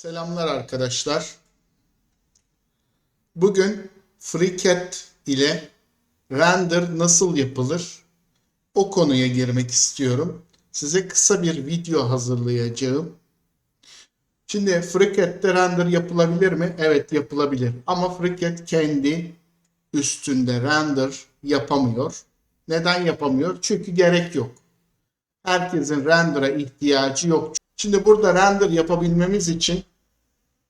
Selamlar arkadaşlar. Bugün FreeCAD ile render nasıl yapılır? O konuya girmek istiyorum. Size kısa bir video hazırlayacağım. Şimdi FreeCAD'de render yapılabilir mi? Evet yapılabilir. Ama FreeCAD kendi üstünde render yapamıyor. Neden yapamıyor? Çünkü gerek yok. Herkesin render'a ihtiyacı yok. Şimdi burada render yapabilmemiz için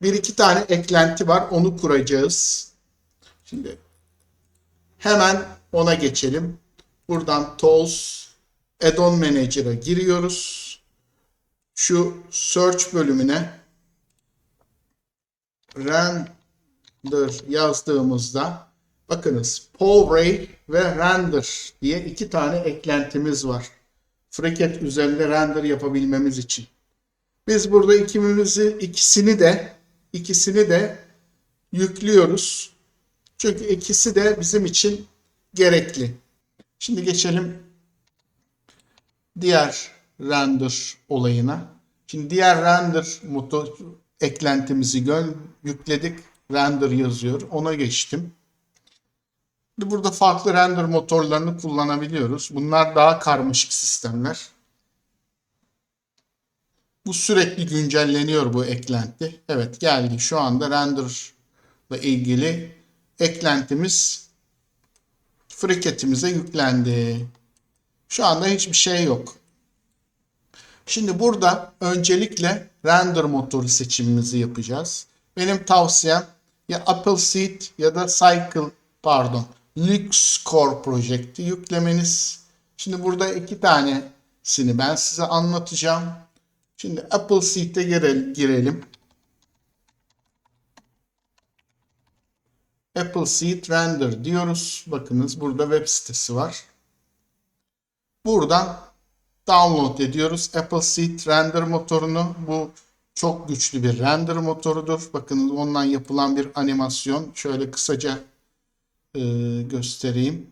bir iki tane eklenti var. Onu kuracağız. Şimdi hemen ona geçelim. Buradan Tools Add-on Manager'a giriyoruz. Şu Search bölümüne render yazdığımızda bakınız PowerRay ve Render diye iki tane eklentimiz var. FreeCAD üzerinde render yapabilmemiz için. Biz burada ikimizi ikisini de ikisini de yüklüyoruz. Çünkü ikisi de bizim için gerekli. Şimdi geçelim diğer render olayına. Şimdi diğer render motor eklentimizi yükledik. Render yazıyor. Ona geçtim. Burada farklı render motorlarını kullanabiliyoruz. Bunlar daha karmaşık sistemler. Bu sürekli güncelleniyor bu eklenti. Evet geldi. Şu anda render ile ilgili eklentimiz FreeCAD'imize yüklendi. Şu anda hiçbir şey yok. Şimdi burada öncelikle render motoru seçimimizi yapacağız. Benim tavsiyem ya Appleseed ya da Cycle pardon LuxCore Project'i yüklemeniz. Şimdi burada iki tanesini ben size anlatacağım. Şimdi Appleseed'e girelim. girelim. Appleseed Render diyoruz. Bakınız burada web sitesi var. Buradan download ediyoruz Appleseed Render motorunu. Bu çok güçlü bir render motorudur. Bakın ondan yapılan bir animasyon. Şöyle kısaca e, göstereyim.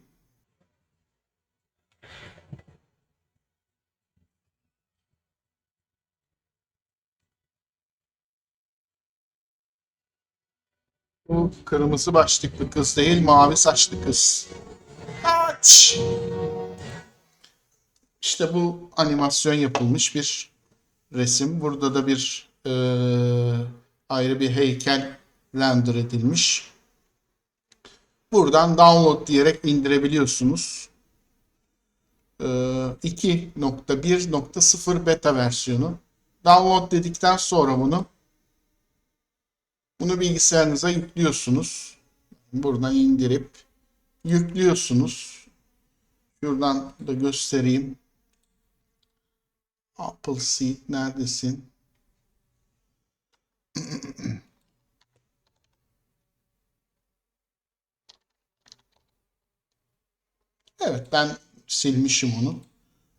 Bu kırmızı başlıklı kız değil, mavi saçlı kız. Aç! İşte bu animasyon yapılmış bir resim. Burada da bir e, ayrı bir heykel render edilmiş. Buradan download diyerek indirebiliyorsunuz. E, 2.1.0 beta versiyonu. Download dedikten sonra bunu bunu bilgisayarınıza yüklüyorsunuz. Buradan indirip yüklüyorsunuz. Şuradan da göstereyim. Appleseed neredesin? Evet ben silmişim onu.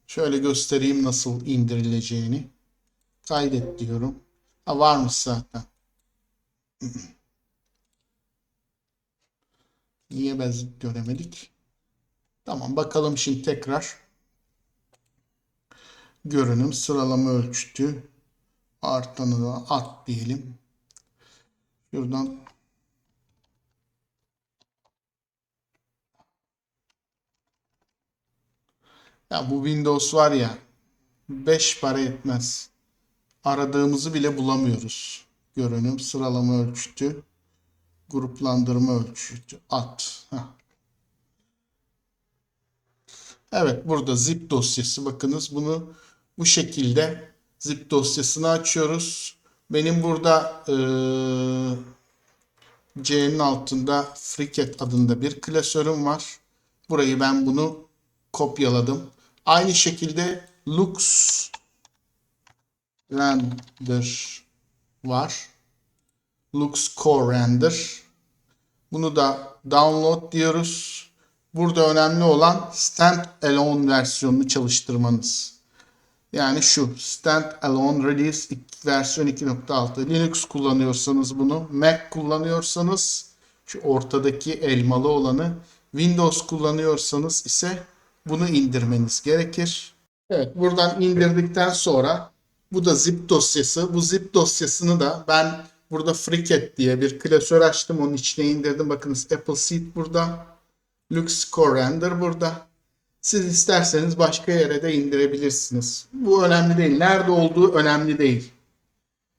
Şöyle göstereyim nasıl indirileceğini. Kaydet diyorum. Ha varmış zaten. Niye biz göremedik? Tamam bakalım şimdi tekrar. Görünüm sıralama ölçütü. Artanı da at diyelim. Şuradan Ya bu Windows var ya 5 para etmez. Aradığımızı bile bulamıyoruz. Görünüm sıralama ölçütü. Gruplandırma ölçütü. At. Heh. Evet burada zip dosyası. Bakınız bunu bu şekilde zip dosyasını açıyoruz. Benim burada eee C'nin altında FreeCAD adında bir klasörüm var. Burayı ben bunu kopyaladım. Aynı şekilde Lux Render var. Lux Core Render. Bunu da download diyoruz. Burada önemli olan standalone versiyonunu çalıştırmanız. Yani şu standalone release versiyon 2.6. Linux kullanıyorsanız bunu, Mac kullanıyorsanız şu ortadaki elmalı olanı, Windows kullanıyorsanız ise bunu indirmeniz gerekir. Evet, buradan indirdikten sonra Bu da zip dosyası. Bu zip dosyasını da ben burada FreeCAD diye bir klasör açtım. Onun içine indirdim. Bakınız Appleseed burada. LuxCore Render burada. Siz isterseniz başka yere de indirebilirsiniz. Bu önemli değil. Nerede olduğu önemli değil.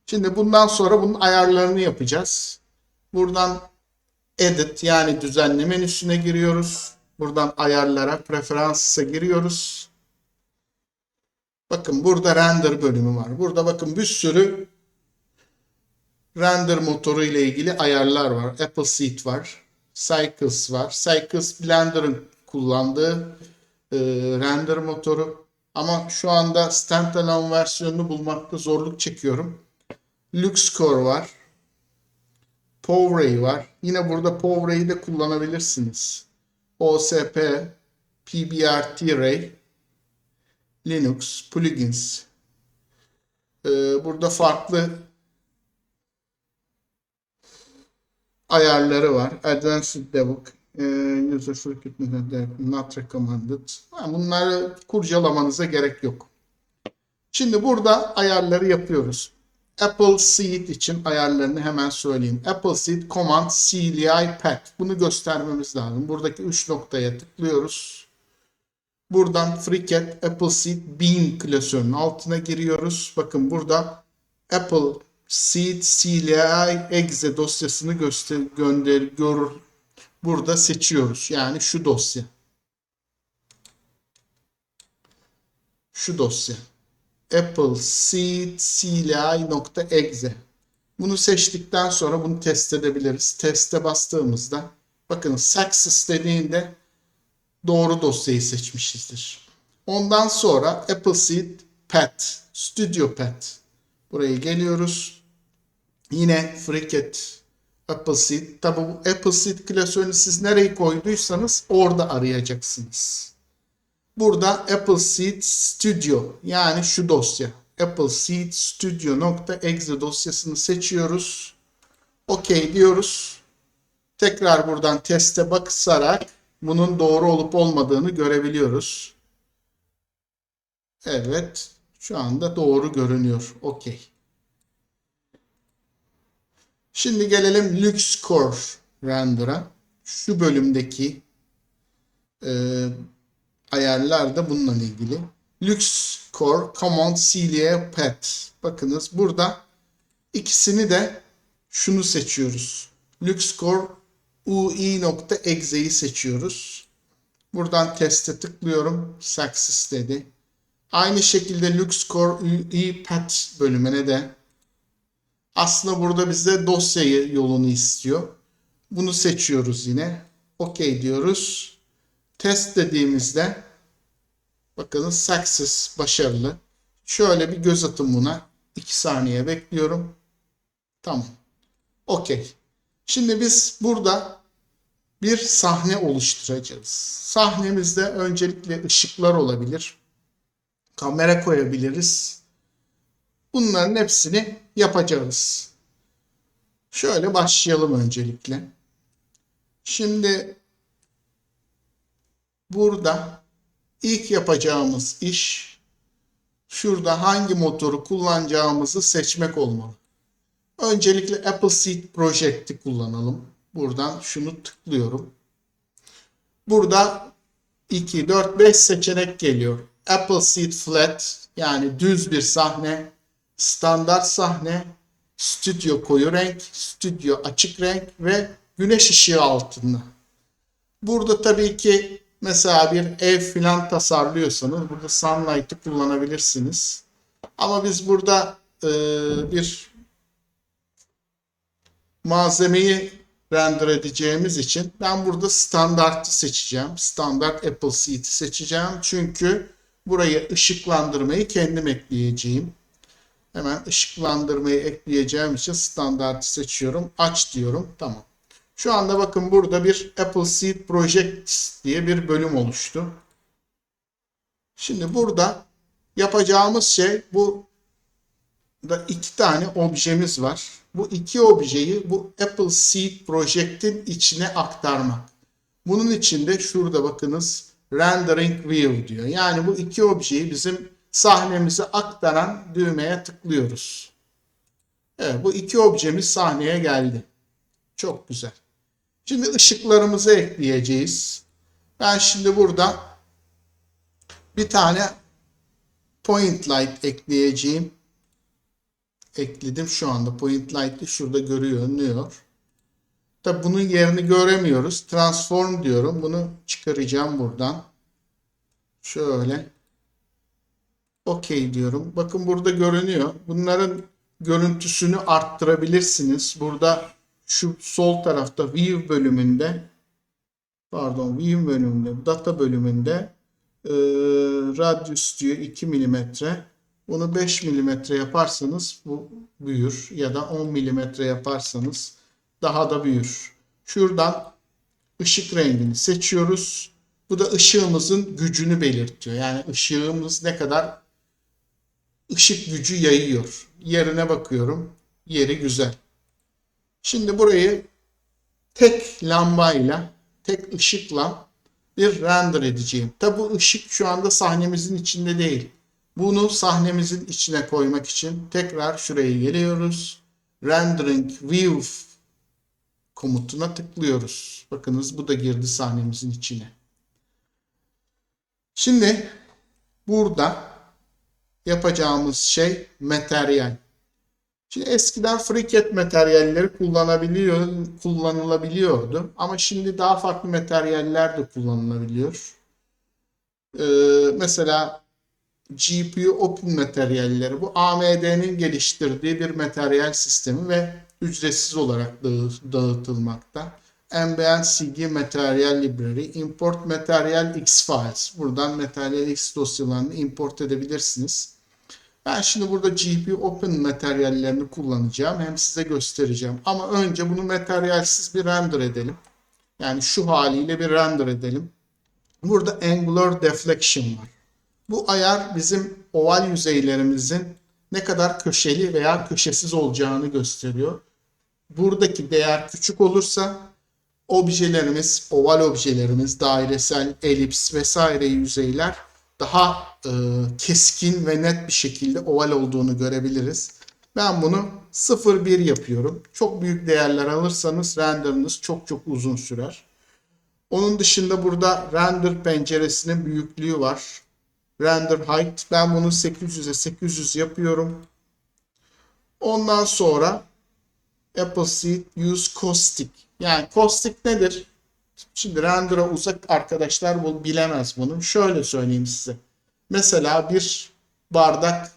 Şimdi bundan sonra bunun ayarlarını yapacağız. Buradan Edit yani düzenle menüsüne giriyoruz. Buradan ayarlara, preferansa giriyoruz. Bakın burada render bölümü var. Burada bakın bir sürü render motoru ile ilgili ayarlar var. Appleseed var. Cycles var. Cycles Blender'ın kullandığı e, render motoru. Ama şu anda standalone versiyonunu bulmakta zorluk çekiyorum. LuxCore var. PowerRay var. Yine burada PowerRay'i de kullanabilirsiniz. OSP, PBRT Ray, Linux, plugins. Ee, burada farklı ayarları var. Advanced Debug, e, User Frequency Not Recommended. Bunları kurcalamanıza gerek yok. Şimdi burada ayarları yapıyoruz. Apple Seed için ayarlarını hemen söyleyeyim. Apple Seed Command CLI Path. Bunu göstermemiz lazım. Buradaki 3 noktaya tıklıyoruz. Buradan FreeCAD Apple Seed Bean klasörünün altına giriyoruz. Bakın burada Apple Seed CLI exe dosyasını göster gönder görür. Burada seçiyoruz. Yani şu dosya. Şu dosya. Apple Seed CLI.exe. Bunu seçtikten sonra bunu test edebiliriz. Teste bastığımızda bakın success dediğinde doğru dosyayı seçmişizdir. Ondan sonra Apple Seed Path, Studio Path. Buraya geliyoruz. Yine FreeCAD Apple Seed. Tabi bu Apple Seed klasörünü siz nereyi koyduysanız orada arayacaksınız. Burada Apple Seed Studio yani şu dosya. Apple Seed Studio.exe dosyasını seçiyoruz. OK diyoruz. Tekrar buradan teste basarak bunun doğru olup olmadığını görebiliyoruz. Evet. Şu anda doğru görünüyor. OK. Şimdi gelelim LuxCore Render'a. Şu bölümdeki e, ayarlar da bununla ilgili. LuxCore Command CLI Path. Bakınız burada ikisini de şunu seçiyoruz. LuxCore ui.exe'yi seçiyoruz. Buradan teste tıklıyorum. Success dedi. Aynı şekilde LuxCore UI Path bölümüne de aslında burada bize dosyayı yolunu istiyor. Bunu seçiyoruz yine. OK diyoruz. Test dediğimizde bakın success başarılı. Şöyle bir göz atın buna. 2 saniye bekliyorum. Tamam. OK. Şimdi biz burada bir sahne oluşturacağız. Sahnemizde öncelikle ışıklar olabilir. Kamera koyabiliriz. Bunların hepsini yapacağız. Şöyle başlayalım öncelikle. Şimdi burada ilk yapacağımız iş şurada hangi motoru kullanacağımızı seçmek olmalı. Öncelikle Apple Seed Project'i kullanalım. Buradan şunu tıklıyorum. Burada 2, 4, 5 seçenek geliyor. Apple Seed Flat yani düz bir sahne, standart sahne, stüdyo koyu renk, stüdyo açık renk ve güneş ışığı altında. Burada tabii ki mesela bir ev filan tasarlıyorsanız burada Sunlight'ı kullanabilirsiniz. Ama biz burada e, bir malzemeyi render edeceğimiz için ben burada standartı seçeceğim. Standart Apple Seed'i seçeceğim. Çünkü buraya ışıklandırmayı kendim ekleyeceğim. Hemen ışıklandırmayı ekleyeceğim için standartı seçiyorum. Aç diyorum. Tamam. Şu anda bakın burada bir Apple Seed Project diye bir bölüm oluştu. Şimdi burada yapacağımız şey bu da iki tane objemiz var. Bu iki objeyi bu Apple Seed Project'in içine aktarmak. Bunun için de şurada bakınız rendering view diyor. Yani bu iki objeyi bizim sahnemizi aktaran düğmeye tıklıyoruz. Evet bu iki objemiz sahneye geldi. Çok güzel. Şimdi ışıklarımızı ekleyeceğiz. Ben şimdi burada bir tane point light ekleyeceğim. Ekledim şu anda. Point light'ı şurada görünüyor. Tabi bunun yerini göremiyoruz. Transform diyorum. Bunu çıkaracağım buradan. Şöyle. OK diyorum. Bakın burada görünüyor. Bunların görüntüsünü arttırabilirsiniz. Burada şu sol tarafta View bölümünde pardon View bölümünde Data bölümünde e, Radius diyor 2 milimetre. Bunu 5 milimetre yaparsanız bu büyür ya da 10 milimetre yaparsanız daha da büyür. Şuradan ışık rengini seçiyoruz. Bu da ışığımızın gücünü belirtiyor. Yani ışığımız ne kadar ışık gücü yayıyor. Yerine bakıyorum. Yeri güzel. Şimdi burayı tek lambayla, tek ışıkla bir render edeceğim. Tabi bu ışık şu anda sahnemizin içinde değil. Bunu sahnemizin içine koymak için tekrar şuraya geliyoruz. Rendering View komutuna tıklıyoruz. Bakınız bu da girdi sahnemizin içine. Şimdi burada yapacağımız şey materyal. Şimdi eskiden FreeCAD materyalleri kullanabiliyor, kullanılabiliyordu. Ama şimdi daha farklı materyaller de kullanılabiliyor. Ee, mesela GPU Open materyalleri bu AMD'nin geliştirdiği bir materyal sistemi ve ücretsiz olarak dağıtılmakta. Ambient CG Material Library, Import Material X Files. Buradan Material X dosyalarını import edebilirsiniz. Ben şimdi burada GPU Open materyallerini kullanacağım. Hem size göstereceğim. Ama önce bunu materyalsiz bir render edelim. Yani şu haliyle bir render edelim. Burada Angular Deflection var. Bu ayar bizim oval yüzeylerimizin ne kadar köşeli veya köşesiz olacağını gösteriyor. Buradaki değer küçük olursa objelerimiz, oval objelerimiz, dairesel, elips vesaire yüzeyler daha e, keskin ve net bir şekilde oval olduğunu görebiliriz. Ben bunu 0-1 yapıyorum. Çok büyük değerler alırsanız renderınız çok çok uzun sürer. Onun dışında burada render penceresinin büyüklüğü var. Render height. Ben bunu 800'e 800 yapıyorum. Ondan sonra Appleseed use caustic. Yani caustic nedir? Şimdi render'a uzak arkadaşlar bu bilemez bunu. Şöyle söyleyeyim size. Mesela bir bardak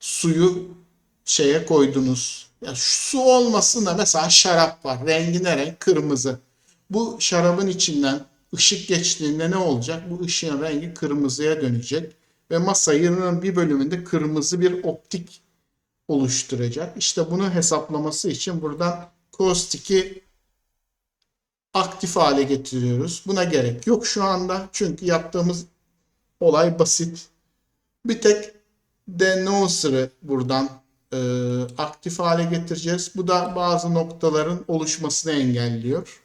suyu şeye koydunuz. Ya su olmasın da mesela şarap var. Rengi ne renk? Kırmızı. Bu şarabın içinden ışık geçtiğinde ne olacak? Bu ışığın rengi kırmızıya dönecek ve masanın bir bölümünde kırmızı bir optik oluşturacak. İşte bunu hesaplaması için buradan caustic'i aktif hale getiriyoruz. Buna gerek yok şu anda. Çünkü yaptığımız olay basit. Bir tek denoiser'ı buradan e, aktif hale getireceğiz. Bu da bazı noktaların oluşmasını engelliyor.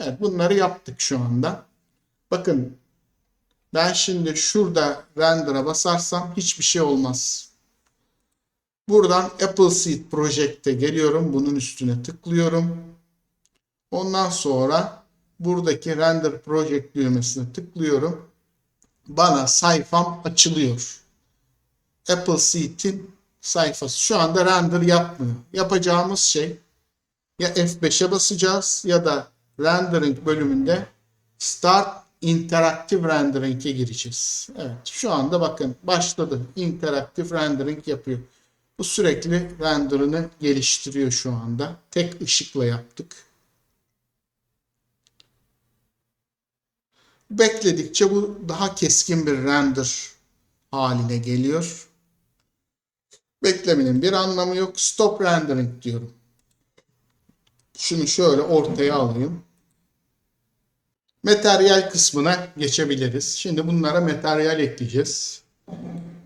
Evet bunları yaptık şu anda. Bakın ben şimdi şurada render'a basarsam hiçbir şey olmaz. Buradan Appleseed Project'e geliyorum. Bunun üstüne tıklıyorum. Ondan sonra buradaki Render Project düğmesine tıklıyorum. Bana sayfam açılıyor. Appleseed'in sayfası. Şu anda render yapmıyor. Yapacağımız şey ya F5'e basacağız ya da rendering bölümünde Start Interactive Rendering'e gireceğiz. Evet şu anda bakın başladı. Interactive Rendering yapıyor. Bu sürekli renderını geliştiriyor şu anda. Tek ışıkla yaptık. Bekledikçe bu daha keskin bir render haline geliyor. Beklemenin bir anlamı yok. Stop rendering diyorum. Şunu şöyle ortaya alayım. Materyal kısmına geçebiliriz. Şimdi bunlara materyal ekleyeceğiz.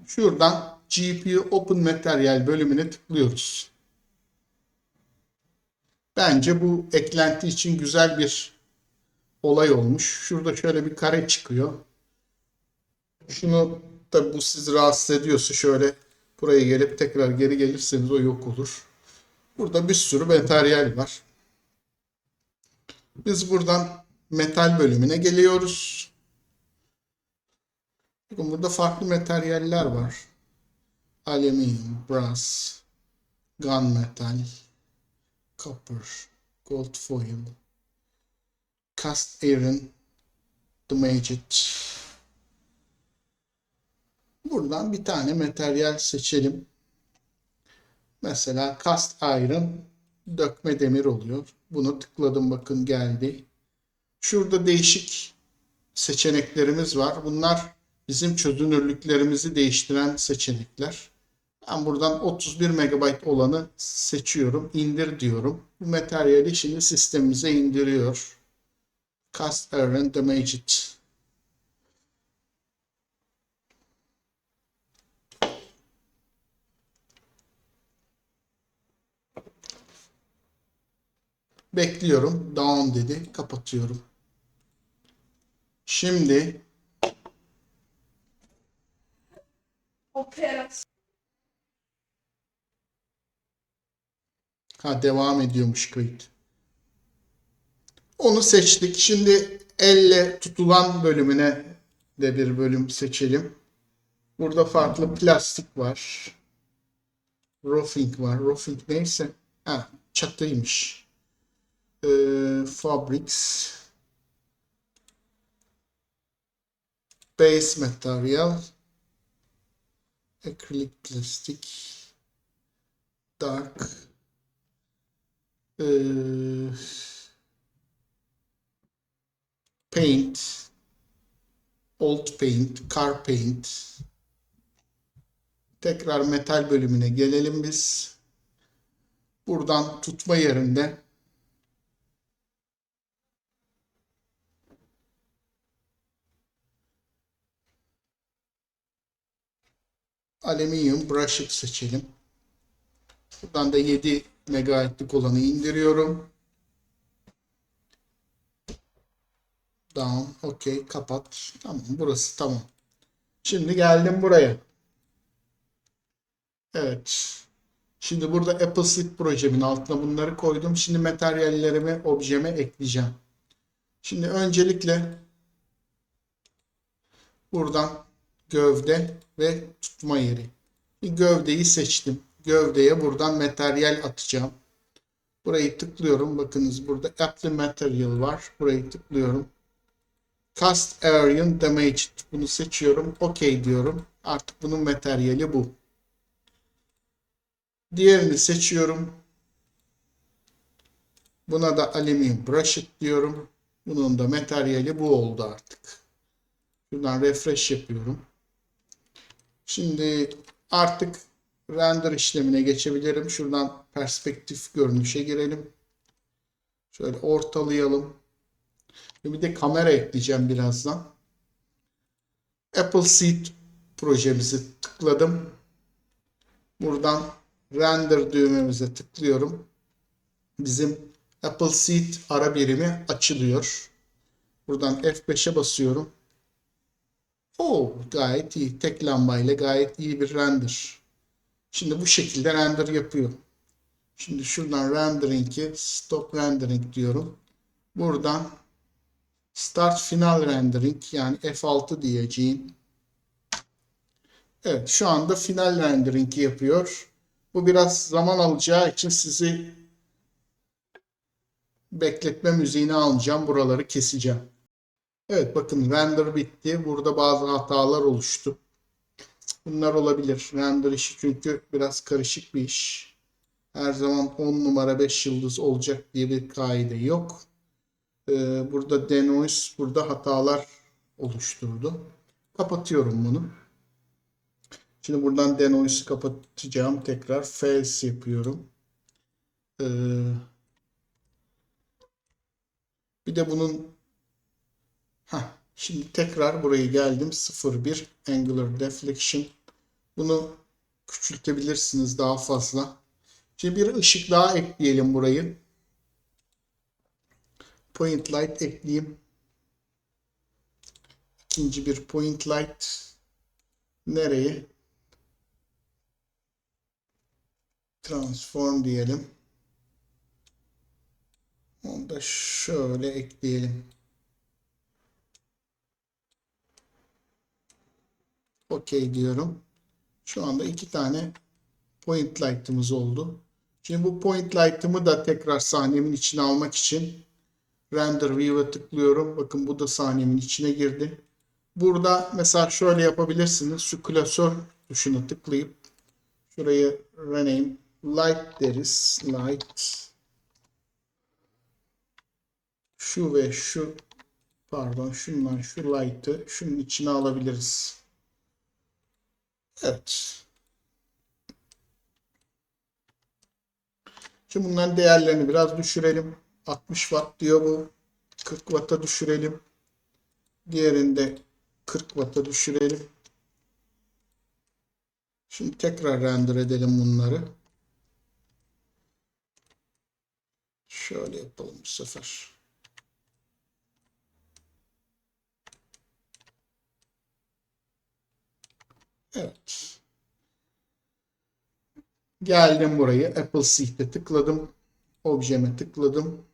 Şuradan GPU Open Material bölümüne tıklıyoruz. Bence bu eklenti için güzel bir olay olmuş. Şurada şöyle bir kare çıkıyor. Şunu Tabi bu sizi rahatsız ediyorsa şöyle buraya gelip tekrar geri gelirseniz o yok olur. Burada bir sürü materyal var. Biz buradan metal bölümüne geliyoruz. Bakın burada farklı materyaller var. Alüminyum, brass, gunmetal, copper, gold foil, cast iron, damaged. Buradan bir tane materyal seçelim. Mesela cast iron dökme demir oluyor. Bunu tıkladım bakın geldi. Şurada değişik seçeneklerimiz var. Bunlar bizim çözünürlüklerimizi değiştiren seçenekler. Ben buradan 31 MB olanı seçiyorum. İndir diyorum. Bu materyali şimdi sistemimize indiriyor. Cast Iron Damaged. Bekliyorum. Down dedi. Kapatıyorum. Şimdi Operasyon. Ha devam ediyormuş kayıt. Onu seçtik. Şimdi elle tutulan bölümüne de bir bölüm seçelim. Burada farklı plastik var. Roofing var. Roofing neyse. Ha, çatıymış. Ee, fabrics. Base material. Acrylic plastik. Dark. Ee, paint, old paint, car paint. Tekrar metal bölümüne gelelim biz. Buradan tutma yerinde alüminyum brushed seçelim. Buradan da 7 megabaytlık olanı indiriyorum. Down. OK. Kapat. Tamam. Burası tamam. Şimdi geldim buraya. Evet. Şimdi burada Apple Seed projemin altına bunları koydum. Şimdi materyallerimi objeme ekleyeceğim. Şimdi öncelikle buradan gövde ve tutma yeri. Gövdeyi seçtim. Gövdeye buradan materyal atacağım. Burayı tıklıyorum. Bakınız burada Apply Material var. Burayı tıklıyorum. Cast Area Damaged. Bunu seçiyorum. OK diyorum. Artık bunun materyali bu. Diğerini seçiyorum. Buna da Alüminyum Brushed diyorum. Bunun da materyali bu oldu artık. Şuradan refresh yapıyorum. Şimdi artık render işlemine geçebilirim. Şuradan perspektif görünüşe girelim. Şöyle ortalayalım. Bir de kamera ekleyeceğim birazdan. Apple Seed projemizi tıkladım. Buradan render düğmemize tıklıyorum. Bizim Apple Seed ara birimi açılıyor. Buradan F5'e basıyorum. Oo, gayet iyi. Tek lambayla gayet iyi bir render. Şimdi bu şekilde render yapıyor. Şimdi şuradan rendering'i stop rendering diyorum. Buradan start final rendering yani F6 diyeceğim. Evet şu anda final rendering yapıyor. Bu biraz zaman alacağı için sizi bekletme müziğini alacağım. Buraları keseceğim. Evet bakın render bitti. Burada bazı hatalar oluştu. Bunlar olabilir. Render işi çünkü biraz karışık bir iş. Her zaman 10 numara 5 yıldız olacak diye bir kaide yok. Ee, burada denoise burada hatalar oluşturdu. Kapatıyorum bunu. Şimdi buradan denoise'ı kapatacağım. Tekrar false yapıyorum. Ee, bir de bunun Heh, şimdi tekrar buraya geldim. 0.1 Angular Deflection. Bunu küçültebilirsiniz daha fazla. Şimdi bir ışık daha ekleyelim burayı. Point light ekleyeyim. İkinci bir point light. Nereye? Transform diyelim. Onu da şöyle ekleyelim. OK diyorum. Şu anda iki tane point light'ımız oldu. Şimdi bu point light'ımı da tekrar sahnemin içine almak için render view'e tıklıyorum. Bakın bu da sahnemin içine girdi. Burada mesela şöyle yapabilirsiniz. Şu klasör tuşuna tıklayıp şurayı rename light deriz. Light şu ve şu pardon şundan şu light'ı şunun içine alabiliriz. Evet. Şimdi bunların değerlerini biraz düşürelim. 60 watt diyor bu. 40 watt'a düşürelim. Diğerinde 40 watt'a düşürelim. Şimdi tekrar render edelim bunları. Şöyle yapalım bu sefer. Evet. Geldim buraya. Apple Seed'e tıkladım. Objeme tıkladım.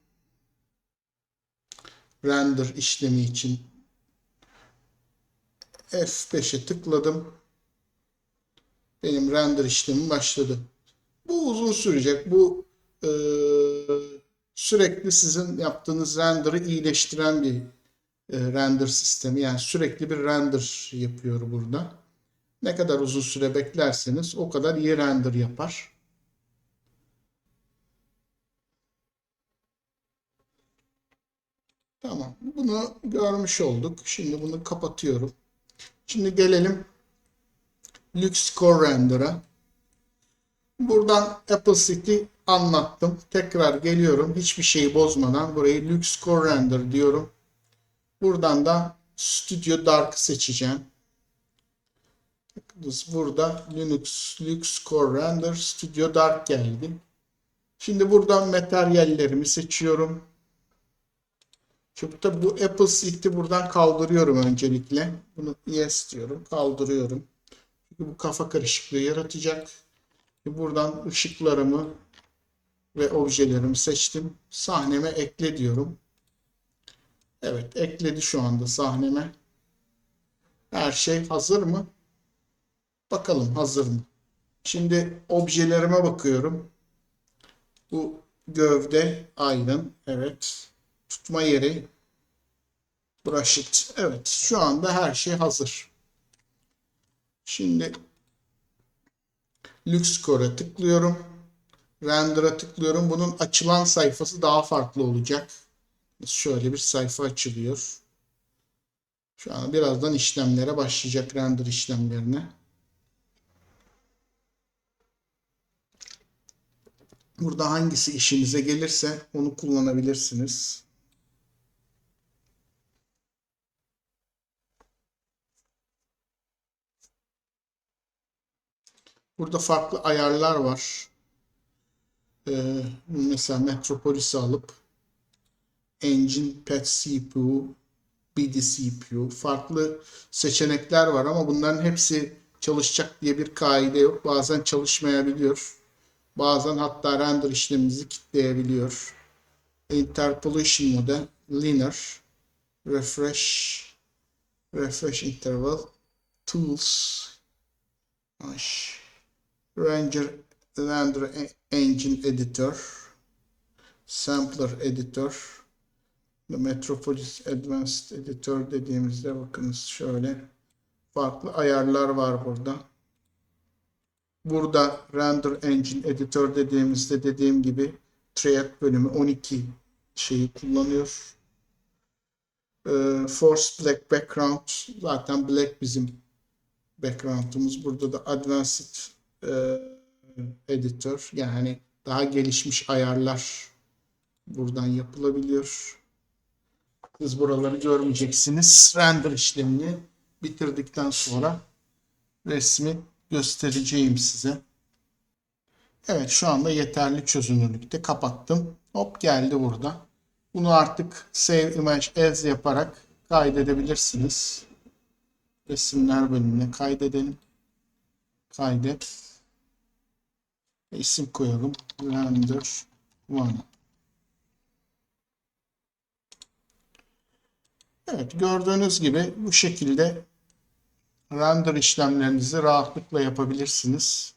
Render işlemi için F5'e tıkladım. Benim render işlemi başladı. Bu uzun sürecek. Bu e, sürekli sizin yaptığınız render'ı iyileştiren bir e, render sistemi. Yani sürekli bir render yapıyor burada. Ne kadar uzun süre beklerseniz o kadar iyi render yapar. Tamam. Bunu görmüş olduk. Şimdi bunu kapatıyorum. Şimdi gelelim LuxCore Render'a. Buradan Apple City anlattım. Tekrar geliyorum. Hiçbir şeyi bozmadan burayı LuxCore Render diyorum. Buradan da Studio Dark seçeceğim. Burada Linux Lux Core Render Studio Dark geldi. Şimdi buradan materyallerimi seçiyorum. Tabi bu Apple Seed'i buradan kaldırıyorum öncelikle. Bunu yes diyorum. Kaldırıyorum. Çünkü bu kafa karışıklığı yaratacak. Buradan ışıklarımı ve objelerimi seçtim. Sahneme ekle diyorum. Evet ekledi şu anda sahneme. Her şey hazır mı? Bakalım hazır mı? Şimdi objelerime bakıyorum. Bu gövde aydın. Evet. Tutma yeri. Brush it. Evet. Şu anda her şey hazır. Şimdi LuxCore'a tıklıyorum. Render'a tıklıyorum. Bunun açılan sayfası daha farklı olacak. Şöyle bir sayfa açılıyor. Şu an birazdan işlemlere başlayacak render işlemlerine. Burada hangisi işinize gelirse onu kullanabilirsiniz. Burada farklı ayarlar var. Ee, mesela Metropolis'i alıp Engine Pet CPU, BD CPU farklı seçenekler var ama bunların hepsi çalışacak diye bir kaide yok. Bazen çalışmayabiliyor. Bazen hatta render işlemimizi kilitleyebiliyor. Interpolation mode, linear, refresh, refresh interval, tools, Ranger, render engine editor, sampler editor, Metropolis Advanced Editor dediğimizde bakınız şöyle farklı ayarlar var burada. Burada Render Engine Editor dediğimizde dediğim gibi Triad bölümü 12 şeyi kullanıyor. Ee, Force Black Background zaten Black bizim background'umuz. Burada da Advanced e, Editor yani daha gelişmiş ayarlar buradan yapılabiliyor. Siz buraları görmeyeceksiniz. Render işlemini bitirdikten sonra resmi göstereceğim size. Evet şu anda yeterli çözünürlükte kapattım. Hop geldi burada. Bunu artık Save Image As yaparak kaydedebilirsiniz. Resimler bölümüne kaydedelim. Kaydet. İsim koyalım. Render one. Evet gördüğünüz gibi bu şekilde render işlemlerinizi rahatlıkla yapabilirsiniz.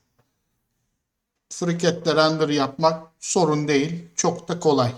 FreeCAD'de render yapmak sorun değil. Çok da kolay.